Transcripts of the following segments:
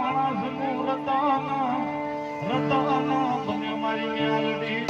માણસનું રતાના રતાના બને મારી મ્યાલડી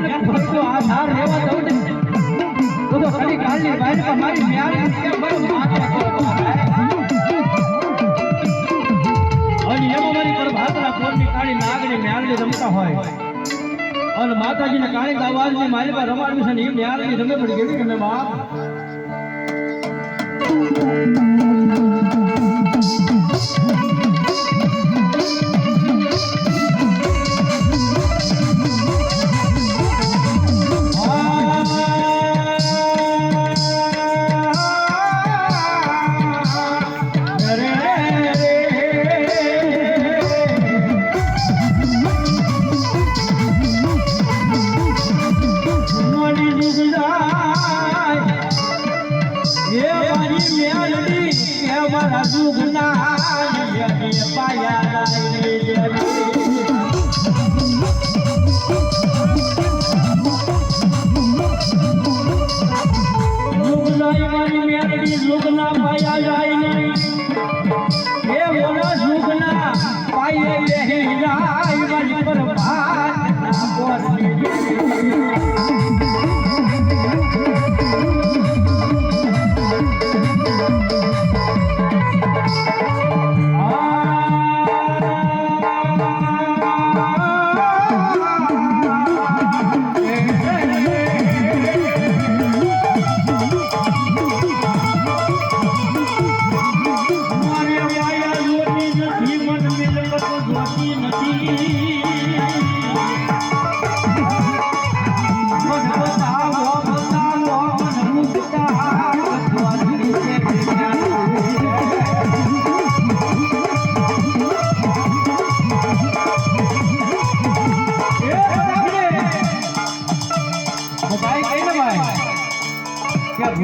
ભક્તો આધાર રહેવા દઉં ને તો તો ખાલી કાલની મારી મારો મારી પર કાળી નાગની મ્યાલની રમતા હોય અને માતાજીને કાળી આવાજની માલિકા રમાડવી છે ને એ મ્યાલની રમે પડી કેવી રમે બાપ પાયા.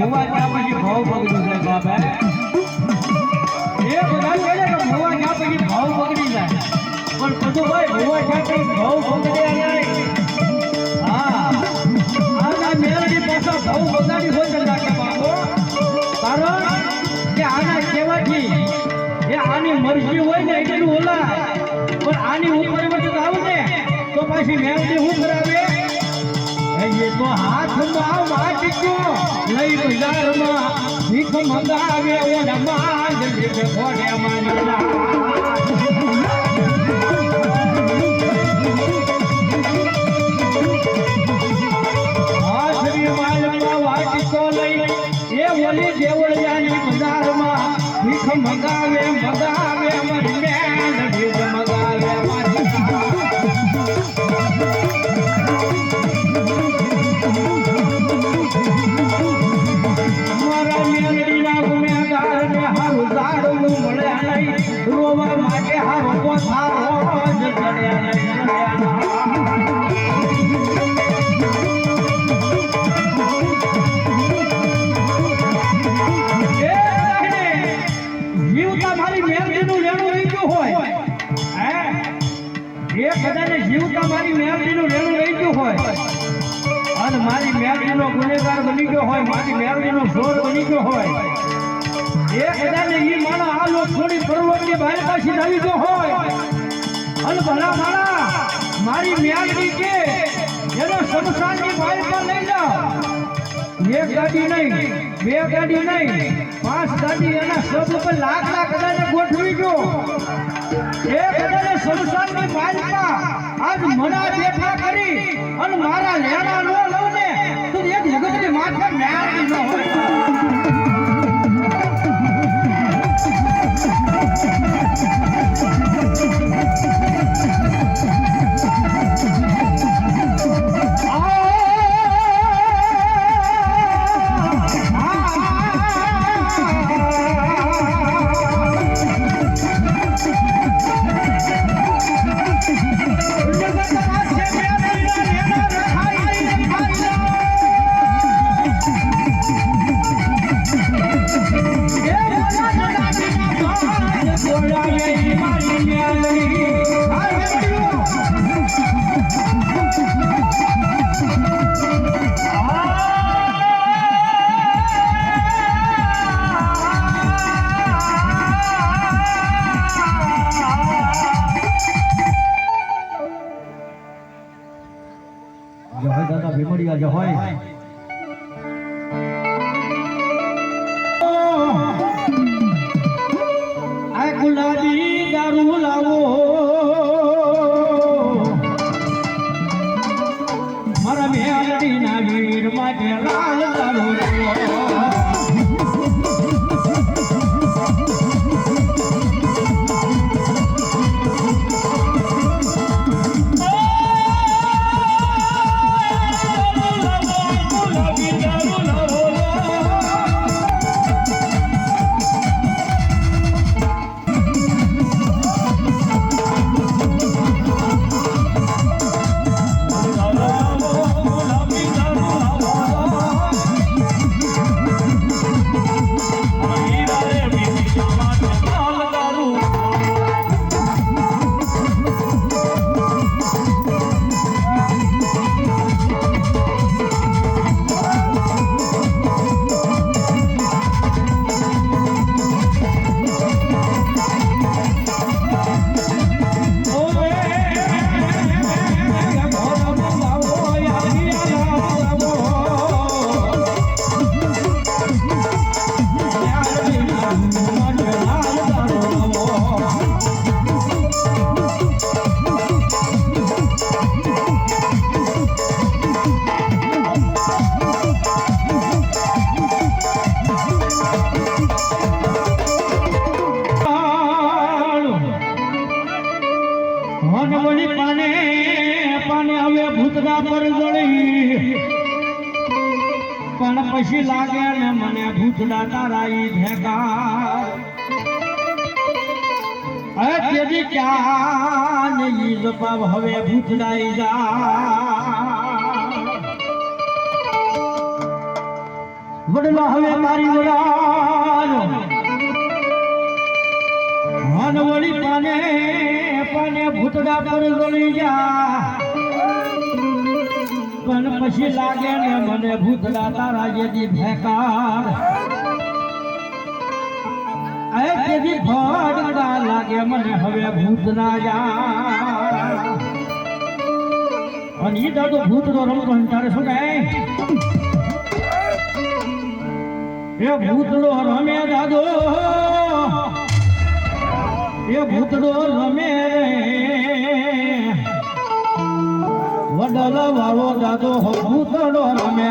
કે ક્યાં પછી? ભાવ બગડી જાય બાપ એ બધા કહે છે કે ભુવા ક્યાં પછી? ભાવ બગડી જાય. પણ બધું ભાઈ ભુવા ક્યાં પછી? ભાવ બગડ્યા જાય. હા. કહેવાથી એ આની મરજી હોય ને એટલું ઓલા. પણ આની ઉપર આવું ને, તો પાછી મેળવી શું કરાવે? હાથમાં વાટકો. લઈ બજારમાં ભીખ મંગાવે ઓલા માંડ લીધે ઘોડે માંડલા હાથની ગયો હોય. એ ઈ માણસ આ લોક છોડી પરવડની બહાર પાછી આવી ગયો હોય. અન ભલા માણા મારી મેરડી કે એનો સમસાનની બહાર પર લઈ જાઓ. એક ગાડી નહીં, બે ગાડી નહીં, પાંચ ગાડી એના સબ ઉપર લાખ લાખ હજારે ગોઠવી ગયો એક હજારે શમશાનની બાઈમાં આજ મના દેખા કરી અને મારા લેણા નો લઉં ને, તો એક જગતની માથે ન્યાય ન હોય. પછી લાગે ને મને ભૂતડા તારા ઈ ભેગા તેજી ક્યાં ઈ જપાવ હવે ભૂતડા જા. વડલો હવે મારી વડાનો હનવળી પાને પાને ભૂતડા પર ગળી જા. પણ પછી લાગે ને મને ભૂતડા તારા જેથી ભેકાર. એ તેથી ભડકા લાગે મને હવે ભૂત ના જા અને ઈ દાદો ભૂત નો રમતો ને તારે શું એ ભૂતડો રમે દાદો. એ ભૂતડો રમે. રે વડલ વાળો દાદો હું ભૂતડો રમે.